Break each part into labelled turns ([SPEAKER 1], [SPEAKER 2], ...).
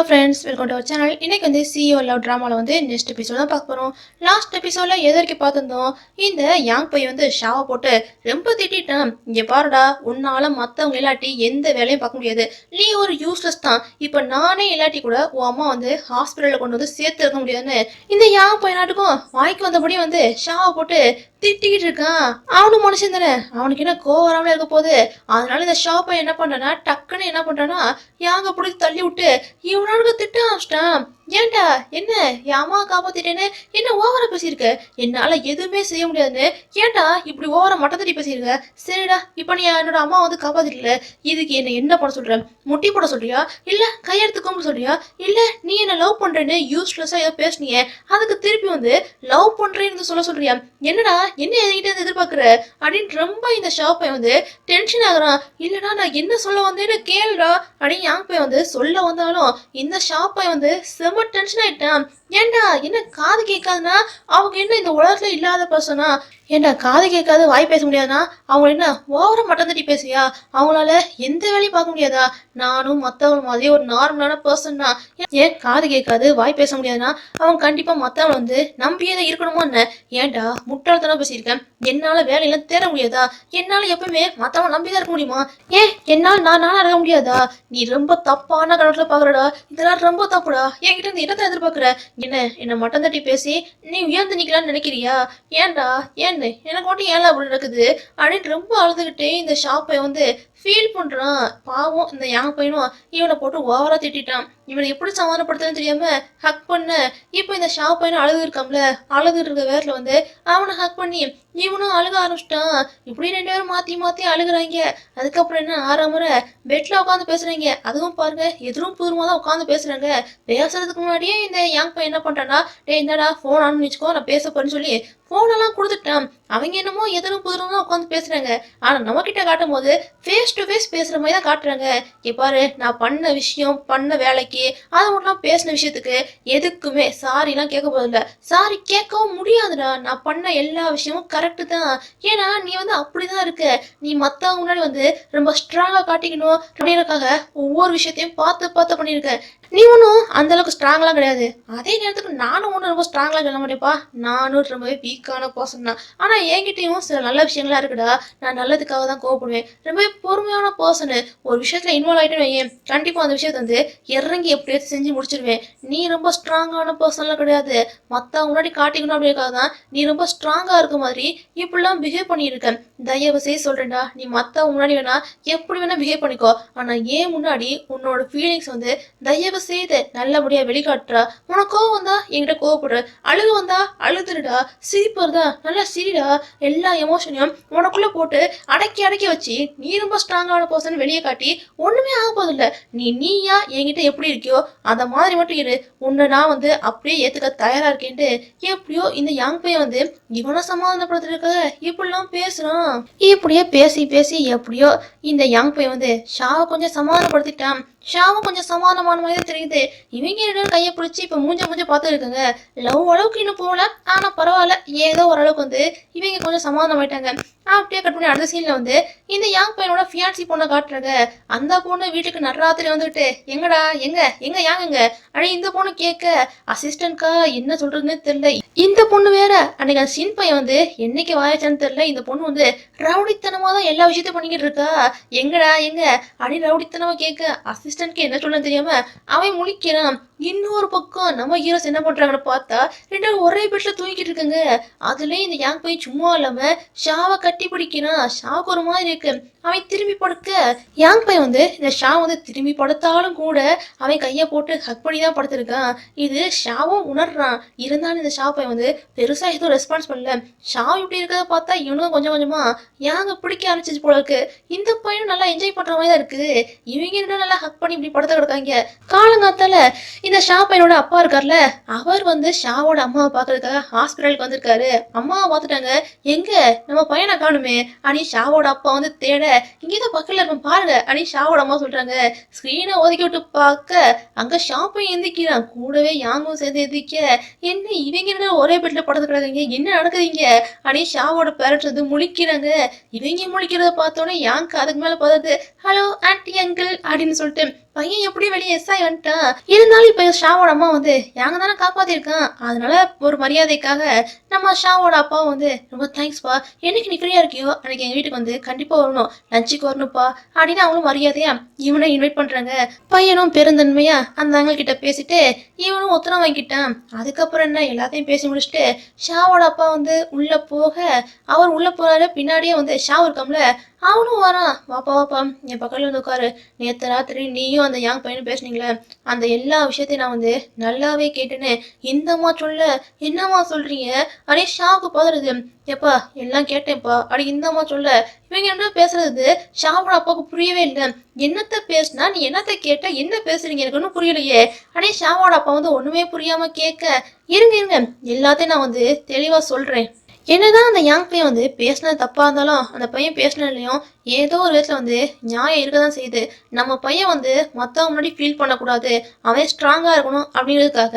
[SPEAKER 1] Hello friends welcome to our channel இன்னைக்கு வந்து CO love ட்ராமாவில் வந்து நெக்ஸ்ட் எபிசோட் தான் பார்க்க போகிறோம் லாஸ்ட் எபிசோடில் எது வரைக்கும் பார்த்துருந்தோம்? இந்த யாங் போய் வந்து ஷாவை போட்டு ரொம்ப திட்டான் இங்கே பாருடா உன்னால் மற்றவங்க இல்லாட்டி எந்த வேலையும் பார்க்க முடியாது. நீ ஒரு யூஸ்லெஸ் தான். இப்போ நானே இல்லாட்டி கூட உன் அம்மா வந்து ஹாஸ்பிட்டலில் கொண்டு வந்து சேர்த்து இருக்க முடியாதுன்னு இந்த யாங் போய் நாட்டுக்கும் வாய்க்கு வந்தபடி வந்து ஷாவை போட்டு திட்டிக்கிட்டு இருக்கான். அவனும் மனுஷன் தானே. அவனுக்கு என்ன கோவம் வராமலே இருக்க போகுது? அதனால இந்த ஷாப்பை என்ன பண்றானா டக்குன்னு என்ன பண்றானா யாங்க பிடிச்சி தள்ளி விட்டு இவனானுக்கு திட்ட ஆரம்பிச்சிட்டான். ஏன்டா? என்ன? என் அம்மா காப்பாத்திட்டேன்னு என்ன ஓவரா பேசியிருக்க? என்னால எதுவுமே செய்ய முடியாதுன்னு ஏன்டா இப்படி ஓவரா மட்டத்தடி தட்டி பேசியிருக்க? சரிடா இப்போ நீ என்னோட அம்மா வந்து காப்பாத்திட்டல. இதுக்கு என்ன என்ன பண்ண சொல்ற? முட்டி போட சொல்றியா? இல்ல கையெடுத்து கும்பிட சொல்றியா? இல்ல நீ என்ன லவ் பண்றேன்னு யூஸ்லெஸ்ஸா ஏதோ பேசுனிய? அதுக்கு திருப்பி வந்து லவ் பண்றேன்னு சொல்ல சொல்றியா? என்னடா? என்ன என்கிட்ட எதிர்பார்க்குற? அப்படின்னு ரொம்ப இந்த ஷாப்பை வந்து டென்ஷன் ஆகுறான். இல்லடா நான் என்ன சொல்ல வந்தேன்னு கேளுடா அப்படின்னு யாங் போய் வந்து சொல்ல வந்தாலும் இந்த ஷாப்பை வந்து செம டென்ஷன் ஆயிட்டான். ஏன்டா என்ன காது கேட்காதுன்னா? அவங்க என்ன இந்த உலகத்துல இல்லாத பர்சனா? ஏன்டா காது கேட்காது வாய் பேச முடியாதுன்னா? அவங்க என்ன ஓவரா மட்டம் தட்டி பேசுறியா? அவங்களால எந்த வேலையும் பார்க்க முடியாதா? நானும் மற்றவங்க மாதிரி ஒரு நார்மலான பர்சன் தான். ஏன் காது கேட்காது வாய் பேச முடியாதுன்னா? அவங்க கண்டிப்பா மற்றவங்க வந்து நம்பியே தான் இருக்கணுமோ என்ன? ஏன்டா முட்டாள்தனம் பேசியிருக்கேன் என்னால வேலையெல்லாம் தேட முடியாதா? என்னால எப்பவுமே மற்றவங்க நம்பி தான் இருக்க முடியுமா? ஏன் என்னால் நான் நானா இருக்க முடியாதா? நீ ரொம்ப தப்பான கடவுள பாக்குறடா. இதெல்லாம் ரொம்ப தப்புடா. என்கிட்ட இருந்து என்னத்தை எதிர்பார்க்குற? என்ன என்ன மட்டம் தட்டி பேசி நீ உயர்ந்து நிக்கலாம்னு நினைக்கிறியா? ஏன்டா? ஏன்னு? எனக்கு மட்டும் ஏன் அப்படி நடக்குது? அப்படின்னு ரொம்ப அழுதுகிட்டே இந்த ஷாப்பை வந்து ஃபீல் பண்றான். பாவம் இந்த யாங் பையனும் இவனை போட்டு ஓவரா திட்டிட்டான். இவனை எப்படி சமாதானப்படுத்துன்னு தெரியாம ஹக் பண்ண இப்போ இந்த ஷாப் பையனும் அழுது இருக்கம்ல அழுது இருக்க வேர்ல வந்து அவனை ஹக் பண்ணி இவனும் அழுக ஆரம்பிச்சிட்டான். இப்படி ரெண்டு பேரும் மாத்தி மாத்தி அழுகுறாங்க. அதுக்கப்புறம் என்ன ஆறாம் முறை பெட்ல உட்காந்து பேசுறாங்க. அதுவும் பாருங்க எதிரும் புதுமா தான் உட்காந்து பேசுறாங்க. பேசுறதுக்கு முன்னாடியே இந்த யங் பையன் என்ன பண்றானா டேய் என்னடா ஃபோன் ஆன் வச்சுக்கோ நான் பேச போறேன்னு சொல்லி ஃபோனெல்லாம் கொடுத்துட்டான். அவங்க என்னமோ எதிரும் புதிரும் தான் உட்காந்து பேசுறாங்க. ஆனா நம்ம கிட்ட காட்டும் போது ஃபேஸ் டு ஃபேஸ் பேசுற மாதிரி தான் காட்டுறாங்க. இப்பாரு பாரு நான் பண்ண விஷயம் பண்ண வேலைக்கு அதை மட்டும் பேசின விஷயத்துக்கு எதுக்குமே சாரிலாம் கேட்க போதில்ல சாரி கேட்கவும் முடியாதுடா. நான் பண்ண எல்லா விஷயமும் கரெக்டு தான். ஏன்னா நீ வந்து அப்படிதான் இருக்க. நீ மத்தவங்க முன்னாடி வந்து ரொம்ப ஸ்ட்ராங்கா காட்டிக்கணும் அப்படின்றக்காக ஒவ்வொரு விஷயத்தையும் பார்த்து பார்த்து பண்ணியிருக்க. நீ ஒன்றும் அந்தளவுக்கு ஸ்ட்ராங்லாம் கிடையாது. அதே நேரத்துக்கு நானும் ஒன்றும் ரொம்ப ஸ்ட்ராங்லாம் சொல்ல மாட்டேப்பா நானும் ரொம்பவே வீக்கான பர்சன் தான். ஆனால் என்கிட்டையும் சில நல்ல விஷயங்களாக இருக்குடா. நான் நல்லதுக்காக தான் கோவப்படுவேன். ரொம்பவே பொறுமையான பர்சனு ஒரு விஷயத்தில் இன்வால்வ் ஆகிட்டு வையேன். கண்டிப்பாக அந்த விஷயத்தை வந்து இறங்கி எப்படியாவது செஞ்சு முடிச்சிருவேன். நீ ரொம்ப ஸ்ட்ராங்கான பர்சன்லாம் கிடையாது. மற்றவங்க முன்னாடி காட்டிக்கணும் அப்படிங்கிறதுக்காக தான் நீ ரொம்ப ஸ்ட்ராங்காக இருக்க மாதிரி இப்படிலாம் பிஹேவ் பண்ணியிருக்க. தயவு செய்து சொல்கிறேன்டா நீ மற்றவங்க முன்னாடி வேணா எப்படி வேணால் பிஹேவ் பண்ணிக்கோ. ஆனால் ஏன் முன்னாடி உன்னோட ஃபீலிங்ஸ் வந்து தயவு செய்து நல்லபடியா வெளிக்காட்டுறா. உனக்கு கோவம் வந்தா என்கிட்ட கோவப்படுற அழுகு வந்தா அழுதுடுடா. சிரிப்பு நல்லா சிரிடா. எல்லா எமோஷனையும் உனக்குள்ள போட்டு அடக்கி அடக்கி வச்சு நீ ரொம்ப ஸ்ட்ராங்கான பர்சன் வெளியே காட்டி ஒண்ணுமே ஆக போதில்ல நீ நீயா என்கிட்ட எப்படி இருக்கியோ அந்த மாதிரி மட்டும் இரு. உன்னை நான் வந்து அப்படியே ஏத்துக்க தயாரா இருக்கேன்ட்டு எப்படியோ இந்த யாங் பையன் வந்து இவனை சமாதானப்படுத்துறதுக்காக இப்படிலாம் பேசுறான். இப்படியே பேசி பேசி எப்படியோ இந்த யாங் பையன் வந்து ஷாவை கொஞ்சம் சமாதானப்படுத்திட்டான். ஷாவும் கொஞ்சம் சமாதானமான மாதிரி தெரியுது. இவங்க ரெண்டு கையை பிடிச்சி இப்போ மூஞ்ச மூஞ்ச பார்த்துருக்குங்க லவ் அளவுக்கு இன்னும் போகல. ஆனால் பரவாயில்ல. ஏதோ ஓரளவுக்கு வந்து இவங்க கொஞ்சம் சமாதானம் ஆயிட்டாங்க. அப்படியே கட் பண்ணி அடுத்த சீனில் வந்து இந்த யாங் பையனோட ஃபியான்சி பொண்ணை காட்டுறாங்க. அந்த பொண்ணு வீட்டுக்கு நடுராத்திரி வந்துட்டு எங்கடா? எங்க? எங்க யாங்க அடே இந்த பொண்ணு கேட்க அசிஸ்டன்ட்கா என்ன சொல்றதுன்னு தெரியல. இந்த பொண்ணு வேற. அன்னைக்கு அந்த சின் பையன் வந்து என்னைக்கு வாயச்சான்னு தெரியல. இந்த பொண்ணு வந்து ரவுடித்தனமாக தான் எல்லா விஷயத்தையும் பண்ணிக்கிட்டு இருக்கா. எங்கடா? எங்க? அடி ரவுடித்தனமா கேட்க அசிஸ்டன்ட்க்கு என்ன சொல்லணும் தெரியாம அவன் முழிக்கிறான். இன்னொரு பக்கம் நம்ம ஹீரோஸ் என்ன பண்றாங்கன்னு பார்த்தா ரெண்டு ஒரே பெட்ல தூங்கிட்டு இருக்குங்க. அதுலயும் இந்த யாங் பையன் சும்மா இல்லாம ஷாவை கட்டி பிடிக்கிறான். ஷாவுக்கு ஒரு மாதிரி இருக்கு. அவன் திரும்பி படுக்க. யாங் பையன் வந்து இந்த ஷா வந்து திரும்பி படுத்தாலும் கூட அவன் கையை போட்டு ஹக் பண்ணி தான் படுத்திருக்கான். இது ஷாவும் உணர்றான். இருந்தாலும் இந்த ஷா பையன் வந்து பெருசா எதுவும் ரெஸ்பான்ஸ் பண்ணல. ஷா இப்படி இருக்கிறத பார்த்தா இவனும் கொஞ்சம் கொஞ்சமா யாங்க பிடிக்க ஆரம்பிச்சிச்சு போல இருக்கு. இந்த பையனும் நல்லா என்ஜாய் பண்ற மாதிரி தான் இருக்கு. இவங்க ரெண்டும் நல்லா ஹக் பண்ணி இப்படி படுத்த கிடக்காங்க காலங்காத்தால இந்த ஷா பையனோட அப்பா இருக்கார்ல அவர் வந்து ஷாவோட அம்மாவை பார்க்கறதுக்காக ஹாஸ்பிட்டலுக்கு வந்திருக்காரு. அம்மாவை பார்த்துட்டாங்க. எங்க? நம்ம பையனை காணுமே அனி ஷாவோட அப்பா வந்து தேட இங்கேதான் பக்கத்துல இருக்கும் பாருங்க. அனி ஷாவோட அம்மா சொல்றாங்க ஸ்க்ரீனை ஒதுக்கி விட்டு பார்க்க அங்க ஷாப்பும் எந்திக்கிறான். கூடவே யாங்கும் சேர்ந்து எந்திக்க என்ன இவங்க என்ன ஒரே பெட்ல படுத்து கிடக்குங்க என்ன நடக்குதுங்க அனி ஷாவோட பேரண்ட்ஸ் வந்து முழிக்கிறாங்க. இவங்க முழிக்கிறத பார்த்தோன்னே யாங்க்கு அதுக்கு மேல பார்த்தது ஹலோ ஆன்டி அங்கிள் அப்படின்னு சொல்லிட்டு பையன் எப்படி வெளியே எஸ் ஆகி வந்துட்டான். இருந்தாலும் இப்போ ஷாவோட அம்மா வந்து யாங்க தானே காப்பாத்திருக்கான் அதனால ஒரு மரியாதைக்காக நம்ம ஷாவோட அப்பா வந்து ரொம்ப தேங்க்ஸ்ப்பா என்னைக்கு நீ ஃப்ரீயா இருக்கியோ அன்னைக்கு எங்க வீட்டுக்கு வந்து கண்டிப்பா வரணும். லஞ்சுக்கு வரணும்ப்பா. அப்படின்னு அவங்களும் மரியாதையா இவனை இன்வைட் பண்றாங்க. பையனும் பெருந்தன்மையா அந்த அங்கிள் கிட்ட பேசிட்டு இவனும் உத்தரவு வாங்கிட்டான். அதுக்கப்புறம் என்ன? எல்லாத்தையும் பேசி முடிச்சுட்டு ஷாவோட அப்பா வந்து உள்ள போக அவர் உள்ள போறாரு பின்னாடியே வந்து ஷா இருக்காம்ல அவனும் வரான். வாப்பா வாப்பா. என் பக்கத்துல வந்து உட்காரு. நேத்து ராத்திரி நீயும் அந்த யாங் பையனும் பேசுனீங்களே? அந்த எல்லா விஷயத்தையும் நான் வந்து நல்லாவே கேட்டேன்னு இந்தம்மா சொல்ல என்னம்மா சொல்றீங்க? அப்படியே ஷாவுக்கு பதறது. எப்பா எல்லாம் கேட்டேன்ப்பா. அடி இந்தம்மா சொல்ல. இவங்க என்ன பேசுறது? ஷாவோட அப்பாவுக்கு புரியவே இல்லை. என்னத்த பேசுனா நீ என்னத்த கேட்ட என்ன பேசுறீங்க? எனக்கு ஒன்றும் புரியலையே. அடே ஷாவோட அப்பா வந்து ஒண்ணுமே புரியாம கேட்க. இருங்க இருங்க. எல்லாத்தையும் நான் வந்து தெளிவா சொல்றேன். என்னதான் அந்த யாங் பையன் வந்து பேசினது தப்பாக இருந்தாலும் அந்த பையன் பேசினதுலையும் ஏதோ ஒரு விதத்தில் வந்து நியாயம் இருக்க தான் செய்யுது. நம்ம பையன் வந்து மற்றவங்க முன்னாடி ஃபீல் பண்ணக்கூடாது. அவன் ஸ்ட்ராங்கா இருக்கணும் அப்படிங்கிறதுக்காக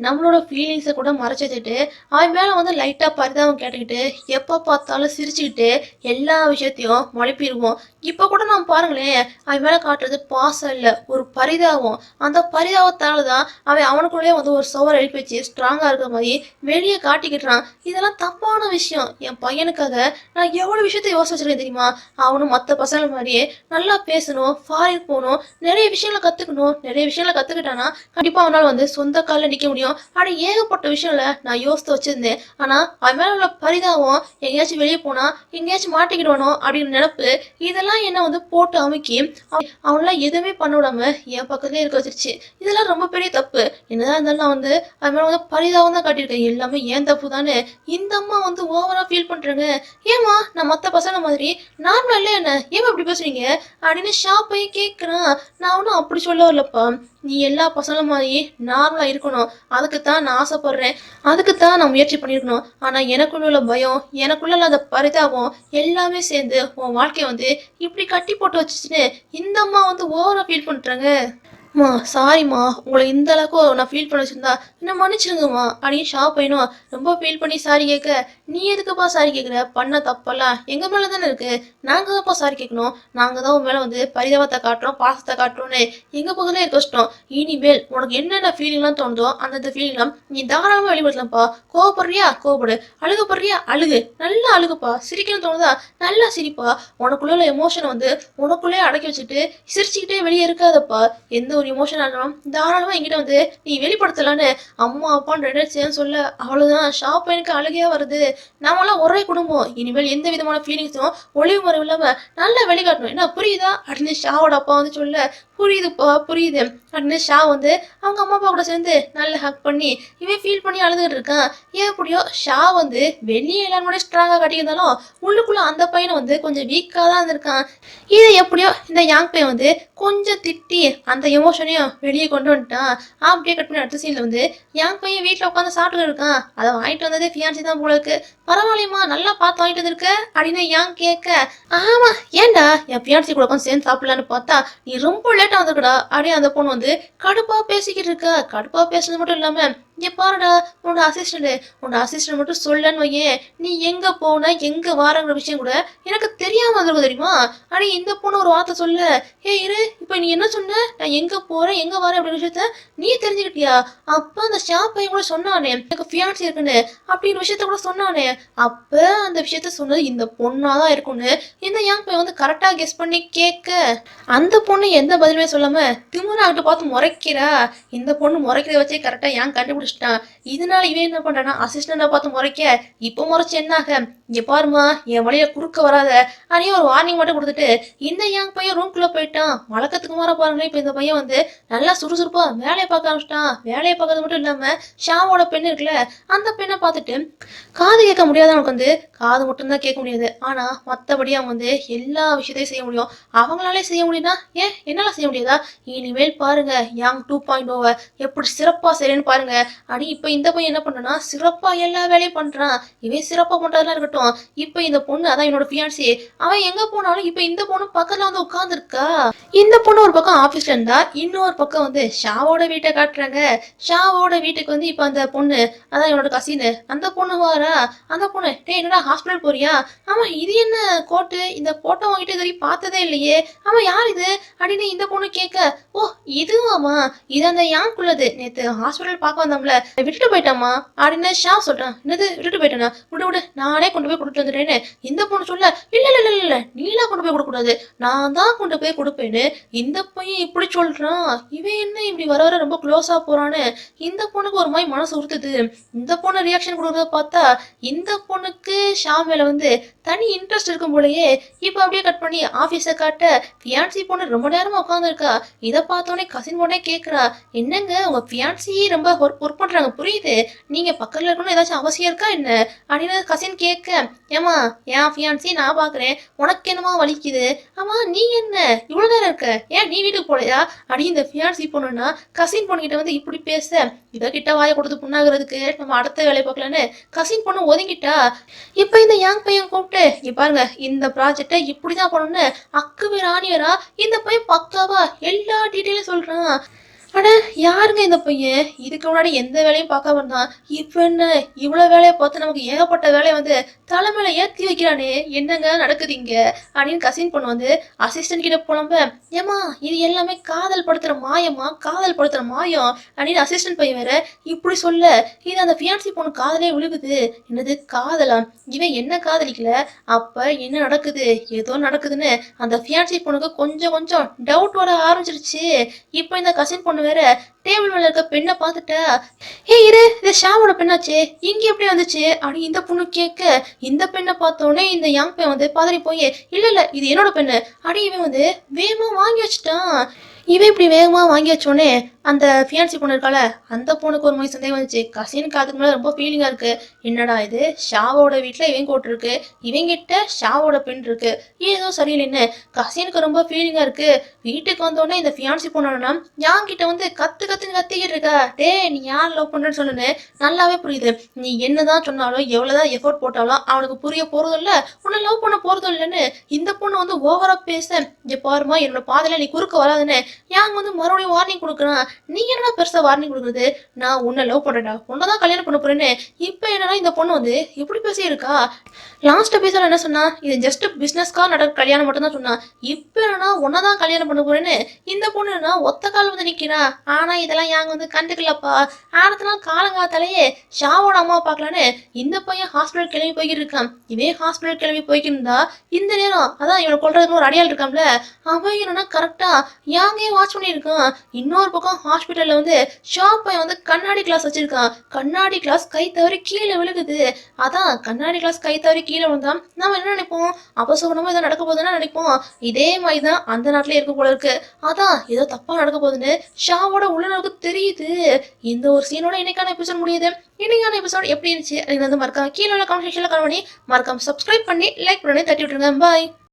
[SPEAKER 1] நம்மளோட ஃபீலிங்ஸை கூட மறைச்சிட்டு அவன் மேலே வந்து லைட்டாக பரிதாபம் கேட்டுக்கிட்டு எப்போ பார்த்தாலும் சிரிச்சுக்கிட்டு எல்லா விஷயத்தையும் மழுப்பிடுவோம். இப்போ கூட நம்ம பாருங்களேன் அவன் மேலே காட்டுறது பாசம் இல்லை ஒரு பரிதாபம். அந்த பரிதாபத்தால தான் அவன் அவனுக்குள்ளேயே வந்து ஒரு சுவர் எழுப்பி வச்சு ஸ்ட்ராங்காக இருக்கிற மாதிரி வெளியே காட்டிக்கிட்டுறான். இதெல்லாம் தப்பான விஷயம். என் பையனுக்காக நான் எவ்வளோ விஷயத்த யோசிச்சு வச்சிருக்கேன் தெரியுமா? அவனும் மற்ற பசங்க மாதிரியே நல்லா பேசணும் ஃபாரின் போகணும் நிறைய விஷயங்களை கற்றுக்கணும் நிறைய விஷயங்களை கற்றுக்கிட்டானா கண்டிப்பாக அவனால் வந்து சொந்த காலில் நிற்க முடியும். ஆனால் ஏகப்பட்ட விஷயம்ல நான் யோசித்து வச்சிருந்தேன். ஆனால் அவன் மேலே உள்ள பரிதாபம் எங்கேயாச்சும் வெளியே போனால் எங்கேயாச்சும் மாட்டிக்கிடுவானோ அப்படின்னு நினப்பு இதெல்லாம் என்ன வந்து போட்டு அமுக்கி அவன் எதுவுமே பண்ண விடாம என் பக்கத்துலேயே இருக்க வச்சிருச்சு. இதெல்லாம் ரொம்ப பெரிய தப்பு. என்னதான் இருந்தாலும் நான் வந்து அவன் மேலே வந்து பரிதாபம் தான் காட்டியிருக்கேன். எல்லாமே ஏன் தப்பு தானே இந்த அம்மா வந்து ஓவராக ஃபீல் பண்ணுறாங்க ஏமா நான் மற்ற பசங்க மாதிரி நார்மலா இல்லை என்ன? ஏன் இப்படி பேசுறீங்க? அப்படின்னு ஷாப் போய் கேட்குறான் நான் ஒன்றும் அப்படி சொல்ல வரலப்பா. நீ எல்லா பசங்களும் மாதிரி நார்மலாக இருக்கணும். அதுக்கு தான் நான் ஆசைப்படுறேன். அதுக்கு தான் நான் முயற்சி பண்ணியிருக்கணும். ஆனால் எனக்குள்ள உள்ள பயம் எனக்குள்ள அந்த பரிதாபம் எல்லாமே சேர்ந்து உன் வாழ்க்கையை வந்து இப்படி கட்டி போட்டு வச்சுச்சுன்னு இந்த அம்மா வந்து ஓவராக ஃபீல் பண்ணுறாங்க அம்மா சாரிம்மா உங்களை இந்த அளவுக்கு நான் ஃபீல் பண்ண வச்சிருந்தா என்ன மன்னிச்சிருங்கம்மா. அப்படின்னு ஷாப் பையனும் ரொம்ப ஃபீல் பண்ணி சாரி கேட்க. நீ எதுக்குப்பா சாரி கேட்குற? பண்ண தப்பெல்லாம் எங்கள் மேலே தானே இருக்கு? நாங்கள் தான்ப்பா சாரி கேட்கணும். நாங்கள் தான் உன் மேலே வந்து பரிதாபத்தை காட்டுறோம் பாசத்தை காட்டுறோன்னு எங்கள் பக்கத்துல இருக்க கஷ்டம். இனிமேல் உனக்கு என்னென்ன ஃபீலிங்லாம் தோணுதோ அந்தந்த ஃபீலிங்லாம் நீ தாராளமாக வெளிப்படுத்தலாம்ப்பா. கோவப்படுறியா? கோவப்படு. அழுகப்படுறியா? அழுகு. நல்லா அழுகுப்பா. சிரிக்கணும்னு தோணுதா? நல்லா சிரிப்பா. உனக்குள்ள உள்ள எமோஷனை வந்து உனக்குள்ளே அடக்கி வச்சுட்டு சிரிச்சுக்கிட்டே வெளியே இருக்காதப்பா. எந்த ஒரு எமோஷன் தாராளமாக என்கிட்ட வந்து நீ வெளிப்படுத்தலான்னு அம்மா அப்பான்னு ரெண்டு சொல்ல அவ்வளோதான் ஷாப் எனக்கு அழுகையா வருது. நாமெல்லாம் ஒரே குடும்பம். இனிமேல் எந்த விதமான ஃபீலிங்ஸும் ஒளிவு மறைவு இல்லாமல் நல்லா வெளிக்காட்டணும். என்ன புரியுதா? அப்படின்னு ஷாவோட அப்பா வந்து சொல்ல புரியுதுப்பா புரியுது. அப்படின்னு ஷா வந்து அவங்க அம்மா அப்பா கூட சேர்ந்து நல்லா ஹக் பண்ணி இவன் ஃபீல் பண்ணி அழுதுகிட்டு இருக்கான். ஏன் எப்படியோ ஷா வந்து வெளியே எல்லாரும் கூட ஸ்ட்ராங்காக கட்டியிருந்தாலும் உள்ளுக்குள்ள அந்த பையனை வந்து கொஞ்சம் வீக்காக தான் இருந்திருக்கான். இதை எப்படியோ இந்த யாங் பையன் வந்து கொஞ்சம் திட்டி அந்த எமோஷனையும் வெளியே கொண்டு வந்துட்டான். அப்படியே கட் பண்ணி அடுத்த சீனில் வந்து யாங் பையன் வீட்டில் உட்காந்து சாப்பிட்டு இருக்கான். அதை வாங்கிட்டு வந்ததே ஃபியான்சி தான் போல இருக்கு. பரவாயில்லையம்மா நல்லா பார்த்து வாங்கிட்டு வந்திருக்க அப்படின்னு யாங் கேட்க ஆமா ஏன்டா என் ஃபியான்சி கூட உட்காந்து சேர்ந்து சாப்பிடலான்னு பார்த்தா நீ ரொம்ப லேட்டாக வந்திருக்கடா. அப்படியே அந்த பொண்ணு வந்து கடுப்பா பேசிக்கிட்டு இருக்கா. கடுப்பா பேசுறது மட்டும் இல்லாம இங்கே பாருடா உன்னோட அசிஸ்டண்ட் உன்னோட அசிஸ்டன்ட் மட்டும் சொல்லன்னு வையேன். நீ எங்க போன எங்க வாரங்கிற விஷயம் கூட எனக்கு தெரியாம வந்திருக்கும் தெரியுமா? அடி இந்த பொண்ணு ஒரு வார்த்தை சொல்ல. ஏ இரு. இப்போ நீ என்ன சொன்ன? நான் எங்க போறேன் எங்க வரேன் அப்படின்ற விஷயத்த நீ தெரிஞ்சுக்கிட்டியா? அப்ப அந்த ஷாப் பையன் கூட சொன்னானே. எனக்கு ஃபியான்சி இருக்குன்னு அப்படின்னு விஷயத்த கூட சொன்னானே. அப்ப அந்த விஷயத்த சொன்னது இந்த பொண்ணாதான் இருக்கும்னு இந்த யங் பையன் வந்து கரெக்டா கெஸ் பண்ணி கேட்க? அந்த பொண்ணு எந்த பதிலுமே சொல்லாம திமுறாகிட்ட பார்த்து முறைக்கிறா. இந்த பொண்ணு முறைக்கிறத வச்சே கரெக்டா ஏன் முடிச்சிட்டான் இதனால இவன் என்ன பண்றானா அசிஸ்டண்டா பார்த்து முறைக்க இப்போ முறைச்சு என்னாக? இங்க பாருமா என் வழியில குறுக்க வராத. அதையே ஒரு வார்னிங் மட்டும் கொடுத்துட்டு இந்த யங் பையன் ரூம்குள்ள போயிட்டான். வழக்கத்துக்கு மாற பாருங்களேன் இப்போ இந்த பையன் வந்து நல்லா சுறுசுறுப்பா வேலையை பார்க்க ஆரம்பிச்சிட்டான். வேலையை பார்க்கறது மட்டும் இல்லாம ஷாவோட பெண் இருக்குல்ல அந்த பெண்ணை பார்த்துட்டு காது கேட்க முடியாதவனுக்கு வந்து காது மட்டும்தான் கேட்க முடியாது. ஆனா மற்றபடி அவங்க வந்து எல்லா விஷயத்தையும் செய்ய முடியும். அவங்களாலே செய்ய முடியும்னா ஏன்? என்னால செய்ய முடியாதா? இனிமேல் பாருங்க யாங் டூ பாயிண்ட் ஓவை எப்படி சிறப்பாக செய்யறேன்னு பாருங்க. அடி இப்போ இந்த பையன் என்ன பண்ணனா சிறப்பா எல்லா வேலையும் பண்றான். இவன் சிறப்பா பண்றதெல்லாம் இருக்கட்டும். இப்போ இந்த பொண்ணு அதான் என்னோட ஃபியான்சி அவன் எங்க போனாலும் இப்போ இந்த பொண்ணு பக்கத்துல வந்து உட்காந்துருக்கா இந்த பொண்ணு ஒரு பக்கம் ஆபீஸ்ல இருந்தா இன்னொரு பக்கம் வந்து ஷாவோட வீட்டை காட்டுறாங்க. ஷாவோட வீட்டுக்கு வந்து இப்போ அந்த பொண்ணு அதான் என்னோட கசினு அந்த பொண்ணு வாரா? அந்த பொண்ணு டேய் என்னடா ஹாஸ்பிட்டல் போறியா? ஆமா இது என்ன கோட்டு இந்த போட்டோ வாங்கிட்டு இது வரைக்கும் பார்த்ததே இல்லையே. ஆமா யார் இது? அப்படின்னு இந்த பொண்ணு கேட்க ஓ இதுவாமா இது அந்த யாங்குள்ளது நேத்து ஹாஸ்பிட்டல் பார்க்க வந்தோம்ல விட்டுட்டு போயிட்டாமா அப்படின்னு ஷா சொல்றான். என்னது விட்டுட்டு போயிட்டானா? விட்டு விடு நானே கொண்டு போய் கொடுத்துட்டு வந்துட்டேன்னு இந்த பொண்ணு சொல்ல இல்ல இல்ல இல்ல இல்ல நீலாம் கொண்டு போய் கொடுக்கக்கூடாது. நான் தான் கொண்டு போய் கொடுப்பேன்னு இந்த பையன் இப்படி சொல்றான். இவன் என்ன இப்படி வர வர ரொம்ப க்ளோஸா போறான்னு இந்த பொண்ணுக்கு ஒரு மாதிரி மனசு உறுத்துது. இந்த பொண்ணு ரியாக்ஷன் கொடுக்குறத பார்த்தா இந்த பொண்ணுக்கு ஷா மேல வந்து தனி இன்ட்ரெஸ்ட் இருக்கும் போலயே இப்போ அப்படியே கட் பண்ணி ஆஃபீஸை காட்ட ஃபியான்சி பொண்ணு ரொம்ப நேரமாக உட்காந்துருக்கா இதை பார்த்தோன்னே கசின் பொண்ணே கேட்குறா என்னங்க உங்கள் ஃபியான்சியே ரொம்ப ஒர்க் ஒர்க் பண்ணுறாங்க புரியுது? நீங்கள் பக்கத்தில் இருக்கணும் ஏதாச்சும் அவசியம் இருக்கா என்ன? அப்படின்னு கசின் கேட்க ஏமா என் ஃபியான்சி நான் பார்க்குறேன் உனக்கு என்னமா வலிக்குது? ஆமா நீ என்ன? இவ்வளோ நேரம் இருக்க. ஏன் நீ வீட்டுக்கு போலையா? அப்படின்னு இந்த ஃபியான்சி பொண்ணுன்னா கசின் பொண்ணுகிட்ட வந்து இப்படி பேச இதை கிட்ட வாயை கொடுத்து புண்ணாகிறதுக்கு நம்ம அடுத்த வேலையை பார்க்கலான்னு கசின் பொண்ணு ஒதுங்கிட்டா. இப்போ இந்த யாங் பையன் கூப்பிட்டு இங்க பாருங்க இந்த ப்ராஜெக்டை இப்படிதான் பண்ணணும்னு அக்கு வேற இந்த பையன் பக்காவா எல்லா டீட்டெயிலும் சொல்றான். அட யாருங்க இந்த பையன்? இதுக்கு முன்னாடி எந்த வேலையும் பார்க்காம இருந்தான். இப்போ என்ன? இவ்வளோ வேலையை பார்த்து நமக்கு ஏகப்பட்ட வேலையை வந்து தலைமையில ஏற்றி வைக்கிறானே. என்னங்க நடக்குது இங்க? அப்படின்னு கசின் பொண்ணு வந்து அசிஸ்டன்ட் கிட்ட புலம்ப ஏமா இது எல்லாமே காதல் படுத்துற மாயமா காதல் படுத்துற மாயம்? அப்படின்னு அசிஸ்டன்ட் பையன் வேற இப்படி சொல்ல. இது அந்த ஃபியான்சி பொண்ணு காதலே விழுகுது. என்னது காதலா? இவன் என்ன காதலிக்கல? அப்ப என்ன நடக்குது? ஏதோ நடக்குதுன்னு அந்த ஃபியான்சி பொண்ணுக்கு கொஞ்சம் கொஞ்சம் டவுட் வர ஆரம்பிச்சிருச்சு. இப்போ இந்த கசின் பொண்ணு வேற டேபிள் மேல இருக்க பெண்ணை பார்த்துட்டா ஏ இரு இது ஷாமோட பெண்ணாச்சே இங்க எப்படி வந்துச்சு? அப்படின்னு இந்த பொண்ணு கேட்க இந்த பெண்ணை பார்த்த உடனே இந்த யாங் பையன் வந்து பதறி போய் இல்ல இல்ல இது என்னோட பெண்ணு. அடி இவன் வந்து வேகமா வாங்கி வச்சுட்டான். இவன் இப்படி வேகமாக வாங்கி வச்சோடனே அந்த ஃபியான்சி பொண்ணு இருக்கால அந்த பொண்ணுக்கு ஒரு மாதிரி சந்தேகம் வந்துச்சு. கசினுக்கு அதுக்கு மேலே ரொம்ப ஃபீலிங்காக இருக்குது என்னடா இது? ஷாவோட வீட்டில் இவன் கோட்ருக்கு இவங்கிட்ட ஷாவோட பெண் இருக்குது ஏதோ சரியில்லைன்னு? கசினுக்கு ரொம்ப ஃபீலிங்காக இருக்குது வீட்டுக்கு வந்தோடனே இந்த ஃபியான்சி பொண்ணுனா யாங்கிட்ட வந்து கற்று கற்றுன்னு கத்திக்கிட்டு இருக்கா? டேய் நீ யார் லவ் பண்ணுறேன்னு சொல்லுன்னு நல்லாவே புரியுது. நீ என்ன தான் சொன்னாலும் எவ்வளோ தான் எஃபோர்ட் போட்டாலும் அவனுக்கு புரிய போகிறதும் இல்லை உன்னை லவ் பண்ண போகிறதும் இல்லைன்னு இந்த பொண்ணு வந்து ஓவராக பேச இங்கே பாருமா என்னோட பாதையில் நீ குறுக்க வராதுன்னு யாங்க வந்து மறுபடியும் வார்னிங் கொடுக்குறான் நீ என்னடா பெருசா வார்னிங் கொடுக்குறது? நான் உன்னை லவ் பண்ணுறேன்டா உன்னை தான் கல்யாணம் பண்ண போறேன்னு. இப்போ என்னன்னா இந்த பொண்ணு வந்து இப்படி பேசியிருக்கா? லாஸ்ட் எபிசோட என்ன சொன்னா? இது ஜஸ்ட் பிஸ்னஸ்க்காக நடக்க கல்யாணம் மட்டும் தான் சொன்னா. இப்போ என்னன்னா உன்னை தான் கல்யாணம் பண்ண போறேன்னு? இந்த பொண்ணு என்ன ஒத்த கால் வந்து நிக்கிறா? ஆனா இதெல்லாம் யாங்க வந்து கண்டுக்கலப்பா? அடுத்த நாள் காலங்காலத்தாலேயே ஷாவோட அம்மா பார்க்கலான்னு இந்த பையன் ஹாஸ்பிட்டல் கிளம்பி போய்கிட்டு இருக்கான் இவன் ஹாஸ்பிட்டல் கிளம்பி போய்க்கிருந்தா இந்த நேரம் அதான் இவனை கொள்றதுக்கு ஒரு அடையாள் இருக்கான்ல அவன் என்னன்னா கரெக்டா யாங்க வாட்ச் பண்ணியிருக்கான். இன்னொரு பக்கம் ஹாஸ்பிட்டலில் வந்து ஷாப் பையன் வந்து கண்ணாடி கிளாஸ் வச்சிருக்கான். கண்ணாடி கிளாஸ் கை தவறி கீழே விழுகுது. அதான் கண்ணாடி கிளாஸ் கை தவறி கீழே விழுந்தா நம்ம என்ன நினைப்போம்? அபசகுணமா ஏதோ நடக்க போகுதுன்னு நினைப்போம். இதே மாதிரி தான் அந்த நாட்டிலே இருக்க போல இருக்கு. அதான் ஏதோ தப்பா நடக்க போகுதுன்னு ஷாவோட உள்ளனவுக்கு தெரியுது. இந்த ஒரு சீனோட இன்னைக்கான எபிசோட் முடியுது. இன்னைக்கான எபிசோட் எப்படி இருந்துச்சு அப்படின்னு வந்து மறக்காம கீழே உள்ள கமெண்ட் கால் கமெண்ட் பண்ணி மறக்காம சப்ஸ்கிரைப் பண்ணி லைக் பண்ணி தட்டி விட்டுருங்க. பாய்